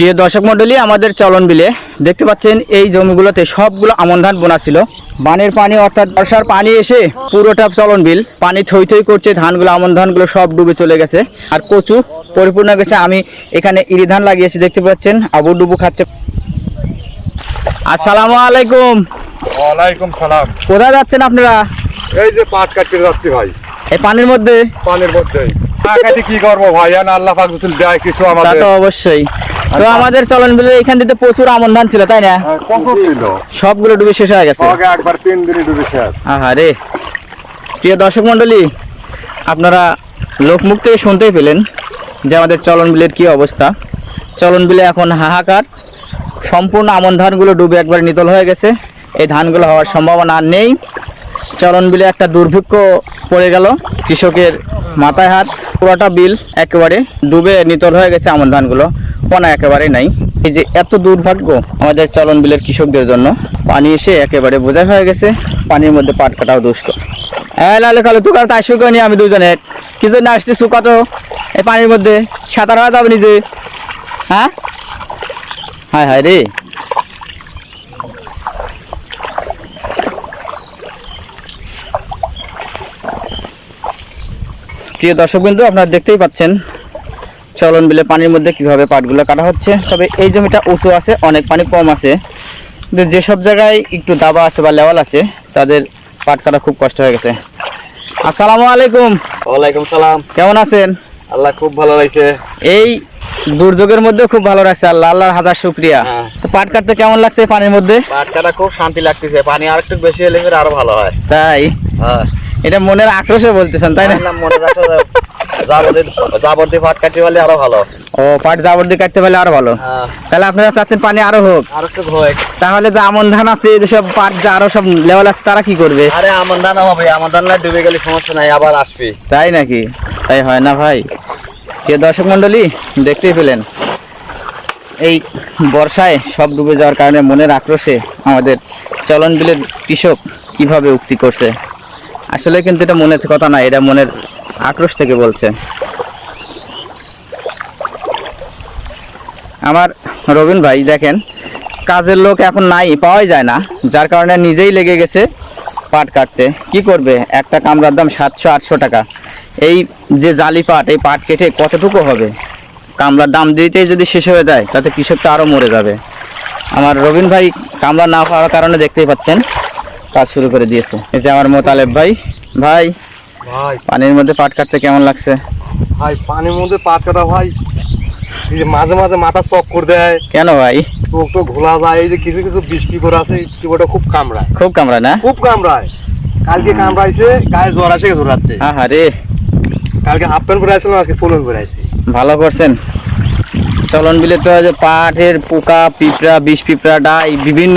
প্রিয় দর্শক মণ্ডলী আমাদের চলন বিলে দেখতে পাচ্ছেন এই জমিগুলোতে সবগুলো আমন ধান বোনা ছিল। বানের পানি অর্থাৎ বর্ষার পানি এসে পুরোটা চলন বিল পানি থই থই করছে ধানগুলো আমন ধানগুলো সব ডুবে চলে গেছে। আর কচু পরিপূর্ণ গেছে আমি এখানে ইরি ধান লাগিয়েছি দেখতে পাচ্ছেন আবু ডুবু খাচ্ছে। আসসালামু আলাইকুম। ওয়ালাইকুম সালাম। কোথায় যাচ্ছেন আপনারা? এই যে পাট কাটতে যাচ্ছি ভাই। এই পানির মধ্যে? পানির মধ্যেই। কাটি কি করব ভাই? আল্লাহ পাক দেয় কিছু আমাদের তো অবশ্যই। তো আমাদের চলন বিলে এখান থেকে প্রচুর আমন ধান ছিল তাই না? হ্যাঁ, সবগুলো ডুবে শেষ হয়ে গেছে। একবার তিন দিনই ডুবে শেষ। আহারে। প্রিয় দর্শক মণ্ডলী আপনারা লোকমুখ থেকে শুনতেই পেলেন যে আমাদের চলন বিলের কী অবস্থা। চলন বিলে এখন হাহাকার। সম্পূর্ণ আমন ধানগুলো ডুবে একবার নিতল হয়ে গেছে। এই ধানগুলো হওয়ার সম্ভাবনা আর নেই। চলন বিলে একটা দুর্ভিক্ষ পড়ে গেল কৃষকের মাথায় হাত। পুরোটা বিল একেবারে ডুবে নিতল হয়ে গেছে আমন ধানগুলো। পোনা একেবারেই নাই। এই যে এত দুর্ভাগ্য আমাদের চলন বিলের কৃষকদের জন্য। পানি এসে একেবারে বোঝা হয়ে গেছে, পানির মধ্যে পাট কাটাও দুষ্ট। হ্যাঁ লালে তুকার তো আসবে করে আমি দুজনে। কি জন্য আসছি সুকা তো? এই পানির মধ্যে সাঁতার হওয়া যাবে নিজে। হ্যাঁ? হায় হায় রে। প্রিয় দর্শক বিন্দু আপনারা দেখতেই পাচ্ছেন চলন বিলে পানির মধ্যে কীভাবে পাটগুলো কাটা হচ্ছে? তবে এই জমিটা উঁচু আছে অনেক পানি কম আছে। কিন্তু যেসব জায়গায় একটু দাবা আছে বা লেওয়াল আছে তাদের পাট কাটা খুব কষ্ট হয়ে গেছে। আসসালামু আলাইকুম। ওয়ালাইকুম সালাম। কেমন আছেন? আল্লাহ খুব ভালো লাগছে। এই দুর্যোগের মধ্যে খুব ভালো লাগছে আল্লাহ আল্লাহর হাজার শুক্রিয়া। হ্যাঁ। তো পাট কাটতে কেমন লাগছে পানির মধ্যে? পাট কাটা খুব শান্তি লাগতেছে পানি আর একটু বেশি হলে আরও ভালো হয়। তাই? হ্যাঁ। এটা মনের আক্রোশে বলতেছেন তাই না? না, মনে রাখো যাবতীয় যাবতীয় পাট কাটি বলে আরও ভালো। ও পাট জাবর কাটতে পারলে আরও ভালো। হ্যাঁ। তাহলে আপনারা চাচ্ছেন পানি আরও হোক। আর একটু হয় তাহলে যে আমন ধান আছে যেসব পাট যা আরও সব লেওয়াল আছে তারা কি করবে? আরে আমার দানা হবে আমার দানা ডুবে গেলে সমস্যা নাই আবার আসবি। তাই নাকি? তাই হয় না ভাই? কে দর্শক মন্ডলী দেখতেই পেলেন। এই বর্ষায় সব ডুবে যাওয়ার কারণে মনের আক্রোশে আমাদের চলন বিলের কৃষক কীভাবে উক্তি করছে? আসলে কিন্তু এটা মনের কথা না, এটা মনের আক্রোশ থেকে বলছে। আমার রবিন ভাই, দেখেন, কাজের লোক এখন নাই, পাওয়াই যায় না। যার কারণে নিজেই লেগে গেছে পাট কাটতে। কি করবে? একটা কামড়ার দাম সাতশো, আটশো টাকা। এই যে জালি পাট, এই পাট কেটে কতটুকু হবে? কামড়ার দাম দিতেই যদি শেষ হয়ে যায়, তাতে কৃষকটা আরও মরে যাবে। আমার রবিন ভাই কামড়া না পাওয়ার কারণে দেখতেই পাচ্ছেন। কাজ শুরু করে দিয়েছে। এই যে আমার মোতালেব ভাই। ভাই ভাই। পানির মধ্যে পাট কাটতে কেমন লাগছে? ভাই পানির মধ্যে পাট কাটা ভাই এই যে মাঝে মাঝে মাথা চক করে দেয়। কেন ভাই? চোখ তো ঘোলা যায় এই যে কিছু কিছু বিষ পিপর আছে ওটা খুব কামড়ায়। খুব কামড়া না? খুব কামড়ায়। কালকে কামড়াইছে গায়ে জ্বর আসে গেছে রাত্রে। আহা রে কালকে হাফ প্যান্ট পরে আসছিলাম আজকে ফুলন পরে আসছি ভালো করছেন। চলন বিলে তো পাটের পোকা পিঁপড়া বিষ পিঁপড়া ডাই বিভিন্ন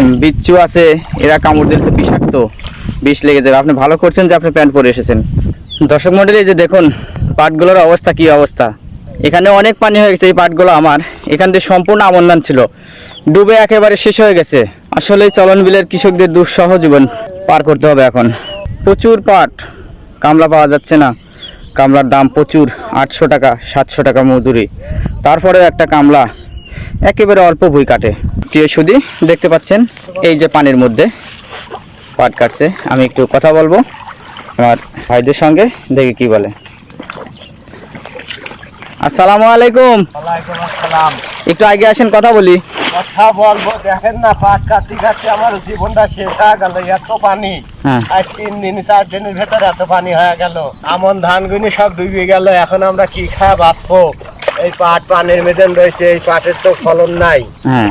বিচ্ছু আছে, এরা কামড় দিলে তো বিষাক্ত। বিষ লেগে যাবে। আপনি ভালো করছেন যে আপনি প্যান্ট পরে এসেছেন। দর্শক মন্ডলী যে দেখুন, পাটগুলোর অবস্থা, কি অবস্থা? এখানে অনেক পানি হয়ে গেছে, এই পাটগুলো আমার। এখান থেকে সম্পূর্ণ আমন্দান ছিল। ডুবে একেবারে শেষ হয়ে গেছে। আসলে চলন বিলের কৃষকদের দুঃসহ জীবন পার করতে হবে এখন। প্রচুর পাট। কামলা পাওয়া যাচ্ছে না। কামলার দাম প্রচুর, আটশো টাকা, সাতশো টাকা মজুরি। তারপরেও একটা কামলা একেবারে অল্প ভুই কাটে। প্রিয় সুদি দেখতে পাচ্ছেন এই যে পানির মধ্যে পাট কাটছে। আমি একটু কথা বলব আমার ভাইদের সঙ্গে দেখে কি বলে। আসসালামু আলাইকুম। আসসালাম। একটু আগে আসেন কথা বলি। কথা বলব দেখেন না পাট কাটতে কাটতে আমার জীবনটা শেষ হয়ে গেল এত পানি। হ্যাঁ। আর তিন দিন চার দিনের ভেতরে এত পানি হয়ে গেল। আমন ধানগুনি সব ডুবে গেল এখন আমরা কি বাঁচবো এই পাট পানির মেদেন রয়েছে এই পাটের তো ফলন নাই। হ্যাঁ।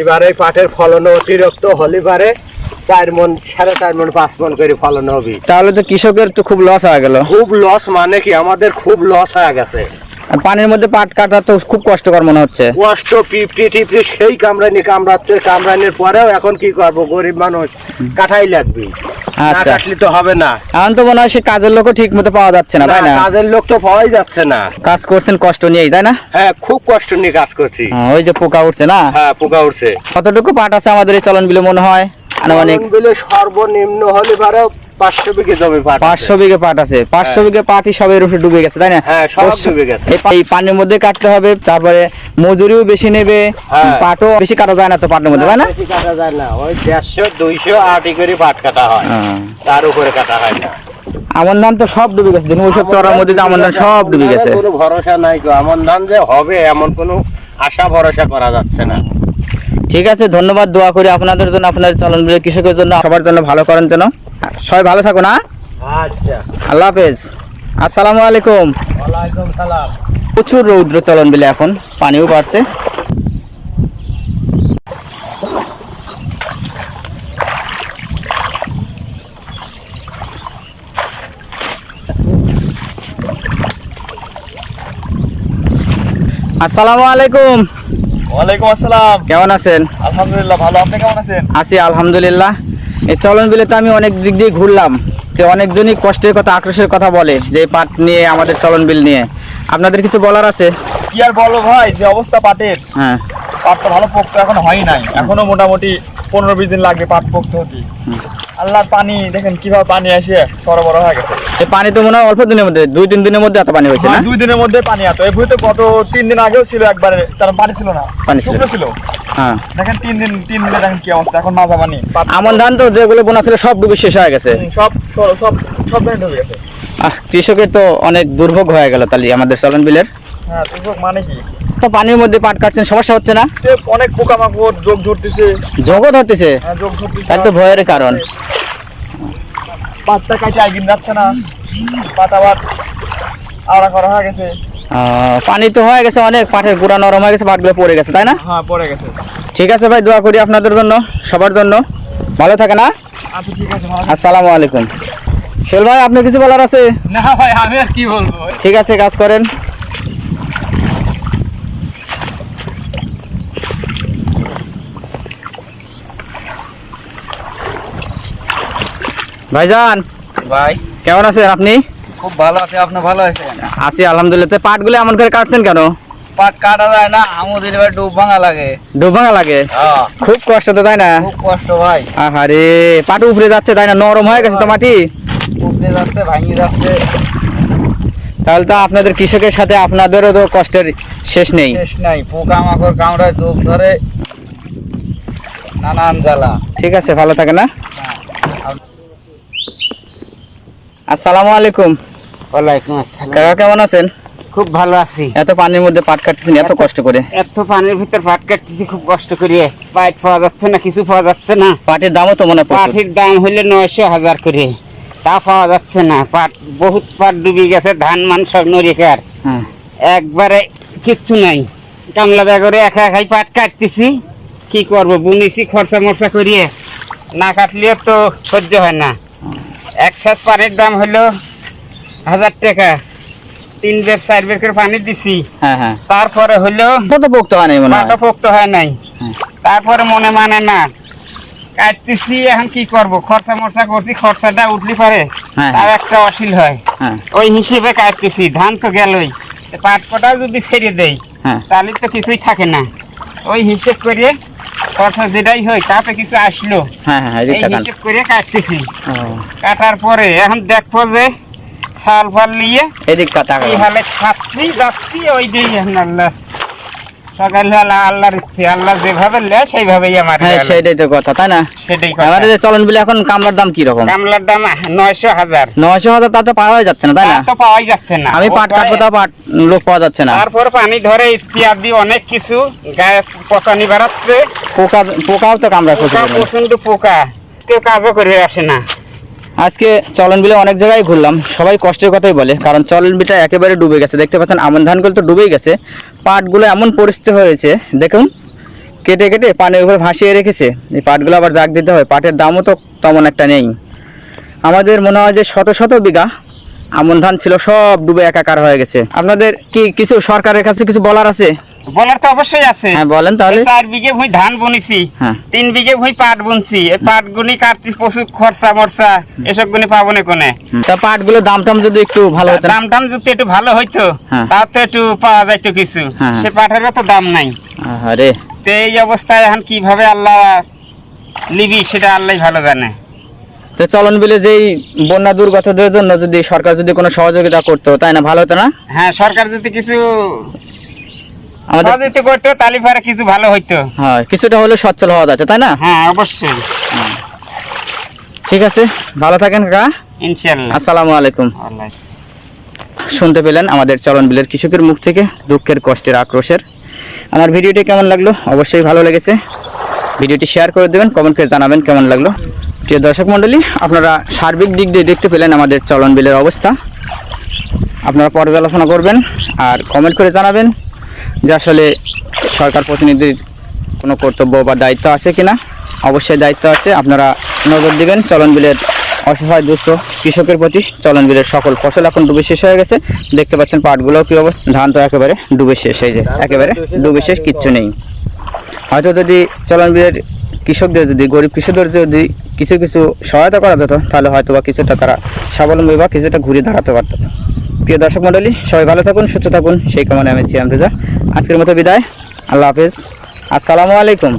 এবার পাটের ফলন অতিরিক্ত হলে পারে চার মন সাড়ে চার মন পাঁচ মন করে ফলন হবে। তাহলে তো কৃষকের তো খুব লস হয়ে গেল। খুব লস মানে কি? আমাদের খুব লস হয়ে গেছে। পানির মধ্যে পাট কাটা তো খুব কষ্টকর মনে হচ্ছে। কষ্ট পিপটি টিপটি সেই কামড়ানি কামড়াচ্ছে কামড়ানির পরেও এখন কি করব? গরিব মানুষ কাঠাই লাগবে। আচ্ছা। কাটলে তো হবে না। এখন তো মনে হয় সে কাজের লোকও ঠিক মতো পাওয়া যাচ্ছে না তাই না, না কাজের লোক তো পাওয়াই যাচ্ছে না। কাজ করছেন কষ্ট নিয়েই তাই না? হ্যাঁ খুব কষ্ট নিয়ে কাজ করছি। হ্যাঁ, ওই যে পোকা উঠছে না? হ্যাঁ পোকা উঠছে। কতটুকু পাট আছে আমাদের এই চলন বিলে মনে হয়? আনুমানিক। বিলে সর্বনিম্ন হলে পারে পাঁচশো বিঘে জমি পাট পাঁচশো বিঘে পাট আছে। পাঁচশো বিঘে পাটই সবের উপরে ডুবে গেছে তাই না? হ্যাঁ, সব ডুবে গেছে। এই পানির মধ্যে কাটতে হবে তারপরে মজুরিও বেশি নেবে হ্যাঁ। পাটও বেশি কাটা যায় না তো পাটের মধ্যে তাই না? বেশি কাটা যায় না। ওই দেড়শো দুইশো আটি করে পাট কাটা হয়। হ্যাঁ। তার উপরে কাটা হয় না। আমন ধান তো সব ডুবে গেছে দেখুন ওইসব চড়ার মধ্যে তো আমন ধান সব ডুবে গেছে। কোনো ভরসা নাই গো এমন ধান যে হবে এমন কোনো আশা ভরসা করা যাচ্ছে না। ঠিক আছে ধন্যবাদ দোয়া করি আপনাদের জন্য আপনাদের চলন বিলে কৃষকের জন্য। সবার জন্য ভালো করেন যেন। সবাই ভালো থাকো না? আচ্ছা। আল্লাহ হাফেজ। আসসালামু আলাইকুম। ওয়ালাইকুম সালাম। প্রচুর রৌদ্র চলন বিলে এখন পানিও বাড়ছে। আসসালামু আলাইকুম। ওয়ালাইকুম আসসালাম। কেমন আছেন? আলহামদুলিল্লাহ ভালো। আপনি কেমন আছেন? আছি আলহামদুলিল্লাহ। এই চলন বিলে তো আমি অনেক দিক দিয়ে ঘুরলাম। তো অনেকজনই কষ্টের কথা আক্রোশের কথা বলে যে পাট নিয়ে আমাদের চলন বিল নিয়ে। আপনাদের কিছু বলার আছে? কি আর বলো ভাই যে অবস্থা পাটের। হ্যাঁ। পাটটা ভালো পোক্ত এখন হয় নাই। এখনও মোটামুটি পনেরো বিশ দিন লাগবে পাট পোক্ত হতে। আল্লাহর পানি দেখেন কীভাবে পানি আসে বড় হয়ে গেছে। এই পানি তো মনে হয় অল্প দিনের মধ্যে দুই তিন দিনের মধ্যে এত পানি হয়েছে না? হ্যাঁ, দুই দিনের মধ্যে পানি এত। এই ভুঁইতে গত তিন দিন আগেও ছিল একবারে তার পানি ছিল না। পানি ছিল। হ্যাঁ। দেখেন তিন দিন তিন দিনে দেখেন কি অবস্থা এখন মাজা পানি আমন ধান তো যেগুলো বোনা ছিল সব ডুবে শেষ হয়ে গেছে। সব সব সব ধান ঢুকে গেছে। আহ কৃষকের তো অনেক দুর্ভোগ হয়ে গেল তাহলে আমাদের চলন বিলের। হ্যাঁ দুর্ভোগ মানে কি? তো পানির মধ্যে পাট কাটছেন সমস্যা হচ্ছে না? অনেক পোকামাকড় যোগ ধরতেছে? হতেছে হ্যাঁ, যোগ ধরতেছে তাহলে তো ভয়ের কারণ। পাটটা কাটে একদিন যাচ্ছে না। পাট আবার আওড়া করা হয়ে গেছে। পানি তো হয়ে গেছে অনেক পাটের গুঁড়া নরম হয়ে গেছে পাটগুলো পড়ে গেছে তাই না? হ্যাঁ পড়ে গেছে। ঠিক আছে ভাই দোয়া করি আপনাদের জন্য সবার জন্য। ভালো থাকে না আচ্ছা ঠিক আছে আসসালামু আলাইকুম। শোল ভাই আপনি কিছু বলার আছে? না ভাই আমি আর কি বলব? ঠিক আছে কাজ করেন। ভাইজান ভাই। কেমন আছেন আপনি? খুব ভালো আছে আপনি ভালো আছেন? আছি আলহামদুলিল্লাহ। পাটগুলো এমন করে কাটছেন কেন? পাট কাটা যায় না আমাদের এবার ডুব ভাঙা লাগে। ডুবাঙা লাগে? হ্যাঁ। খুব কষ্ট তো তাই না? খুব কষ্ট ভাই। আহারে পাট উপরে যাচ্ছে তাই না? নরম হয়ে গেছে তো মাটি? উপরে যাচ্ছে ভাঙি যাচ্ছে। তাহলে তো আপনাদের কৃষকের সাথে আপনাদেরও তো কষ্টের শেষ নেই। শেষ নাই পোকা মাকড় কামড়ায় চোখ ধরে নানান জ্বালা। ঠিক আছে ভালো থাকে না আসসালামু আলাইকুম। ওয়ালাইকুম আসসালাম। কাকা কেমন আছেন? খুব ভালো আছি। এত পানির মধ্যে পাট কাটতেছেন এত কষ্ট করে। এত পানির ভিতর পাট কাটতেছি খুব কষ্ট করিয়ে। পাইট পাওয়া যাচ্ছে না কিছু পাওয়া যাচ্ছে না। পাটের দামও তো মনে পাটের দাম হইলে নয়শো হাজার করে। তা পাওয়া যাচ্ছে না। পাট বহুত পাট ডুবে গেছে ধান মান সব নরিকার হ্যাঁ। একবারে কিচ্ছু নাই। কামলা ব্যাগরে একা একাই পাট কাটতেছি। কি করব বুনিছি খরচা মরচা করিয়ে। না কাটলে তো সহ্য হয় না। এক সাজ পানির দাম হলো হাজার টাকা। তিন বের চার বের করে পানি দিছি। হ্যাঁ হ্যাঁ। তারপরে হলো তো পোক্ত হয় নাই মনে হয়? পোক্ত হয় নাই। তারপরে মনে মানে না কাটতেছি এখন কি করব? খরচা মরচা করছি খরচাটা উঠলি পারে হ্যাঁ। তার একটা অশিল হয়। হ্যাঁ। ওই হিসেবে কাটতেছি ধান তো গেলই। পাট কটা যদি ছেড়ে দেই হ্যাঁ। তাহলে তো কিছুই থাকে না। ওই হিসেব করে খরচা যেটাই হয় তাতে কিছু আসলো। হ্যাঁ হ্যাঁ এই হিসেব করে কাটতেছি। কাটার পরে এখন দেখব যে ছাল ফাল নিয়ে এদিক তাকান এই হালে খাচ্ছি যাচ্ছি ওই দিই আল্লাহ। সকাল হলে আল্লাহর ইচ্ছে আল্লাহ যেভাবে লে সেইভাবেই আমার হ্যাঁ। সেটাই তো কথা তাই না? সেটাই কথা। আমাদের যে চলন বিলে এখন কামলার দাম কি রকম কামলার দাম নয়শো হাজার। নয়শো হাজার তা তো পাওয়া যাচ্ছে না তাই না? তা পাওয়াই যাচ্ছে না। আমি পাট কাটবো তা পাট লোক পাওয়া যাচ্ছে না। তারপর পানি ধরে ইত্যাদি অনেক কিছু। গায়ে পচানি বাড়াচ্ছে। পোকা পোকাও তো কামড়ায় প্রচুর। প্রচণ্ড পোকা। কেউ কাজও করে আসে না। আজকে চলন বিলে অনেক জায়গায় ঘুরলাম, সবাই কষ্টের কথাই বলে, কারণ চলন বিলটা একেবারে ডুবে গেছে। দেখতে পাচ্ছেন, আমন ধানগুলো তো ডুবেই গেছে। পাটগুলো এমন পরিস্থিতি হয়েছে, দেখুন, কেটে কেটে পানির উপরে ভাসিয়ে রেখেছে। এই পাটগুলো আবার জাগ দিতে হয়, পাটের দামও তো তেমন একটা নেই। আমাদের মনে হয় যে শত শত বিঘা আমন ধান ছিল, সব ডুবে একাকার হয়ে গেছে। আপনাদের কি কিছু সরকারের কাছে কিছু বলার আছে? বলার তো অবশ্যই আছে। হ্যাঁ বলেন তাহলে। চার বিঘে ভুঁই ধান বুনিছি হ্যাঁ। তিন বিঘে ভুঁই পাট বুনছি। এই পাট গুনি কাটতি প্রচুর খরচা মরচা এসব গুনি পাবো না কোনে। তা পাটগুলো দাম টাম যদি একটু ভালো হতো? দাম টাম যদি একটু ভালো হইতো হ্যাঁ। তাও তো একটু পাওয়া যাইতো কিছু। হ্যাঁ। সে পাটেরও তো দাম নাই। আরে তো এই অবস্থায় এখন কীভাবে আল্লাহ নিবি সেটা আল্লাহ ভালো জানে। তো চলন বিলে যেই বন্যা দুর্গতদের জন্য যদি সরকার যদি কোনো সহযোগিতা করতো তাই না? ভালো হতো না? হ্যাঁ সরকার যদি কিছু আমাদের সহযোগিতা করতো তাহলে পরে কিছু ভালো হইতো। হয় কিছুটা হলে সচ্ছল হওয়া যাচ্ছে তাই না? হ্যাঁ অবশ্যই। ঠিক আছে ভালো থাকেন কাকা আসসালামু আলাইকুম। শুনতে পেলেন আমাদের চলন বিলের কৃষকের মুখ থেকে দুঃখের কষ্টের আক্রোশের। আমার ভিডিওটি কেমন লাগল? অবশ্যই ভালো লেগেছে। ভিডিওটি শেয়ার করে দেবেন কমেন্ট করে জানাবেন কেমন লাগল। প্রিয় দর্শক মণ্ডলী আপনারা সার্বিক দিক দিয়ে দেখতে পেলেন আমাদের চলন বিলের অবস্থা। আপনারা পর্যালোচনা করবেন আর কমেন্ট করে জানাবেন। যে আসলে সরকার প্রতিনিধির কোনো কর্তব্য বা দায়িত্ব আছে কিনা? অবশ্যই দায়িত্ব আছে। আপনারা নজর দিবেন। চলন বিলের অসহায় দুস্থ কৃষকের প্রতি চলন বিলের সকল ফসল এখন ডুবে শেষ হয়ে গেছে। দেখতে পাচ্ছেন পাটগুলোও কী অবস্থা? ধান তো একেবারে ডুবে শেষ হয়ে যে একেবারে ডুবে শেষ, কিচ্ছু নেই। হয়তো যদি চলন বিলের কৃষকদের যদি, গরিব কৃষকদের যদি কিছু কিছু সহায়তা করা যেত, তাহলে হয়তো বা কিছুটা তারা স্বাবলম্বী বা কিছুটা ঘুরে দাঁড়াতে পারত। প্রিয় দর্শক মন্ডলী সবাই ভালো থাকুন, সুস্থ থাকুন। সেই কামনে আমি সিয়াম রেজা। আজকের মতো বিদায়। আল্লাহ হাফিজ। আসসালামু আলাইকুম।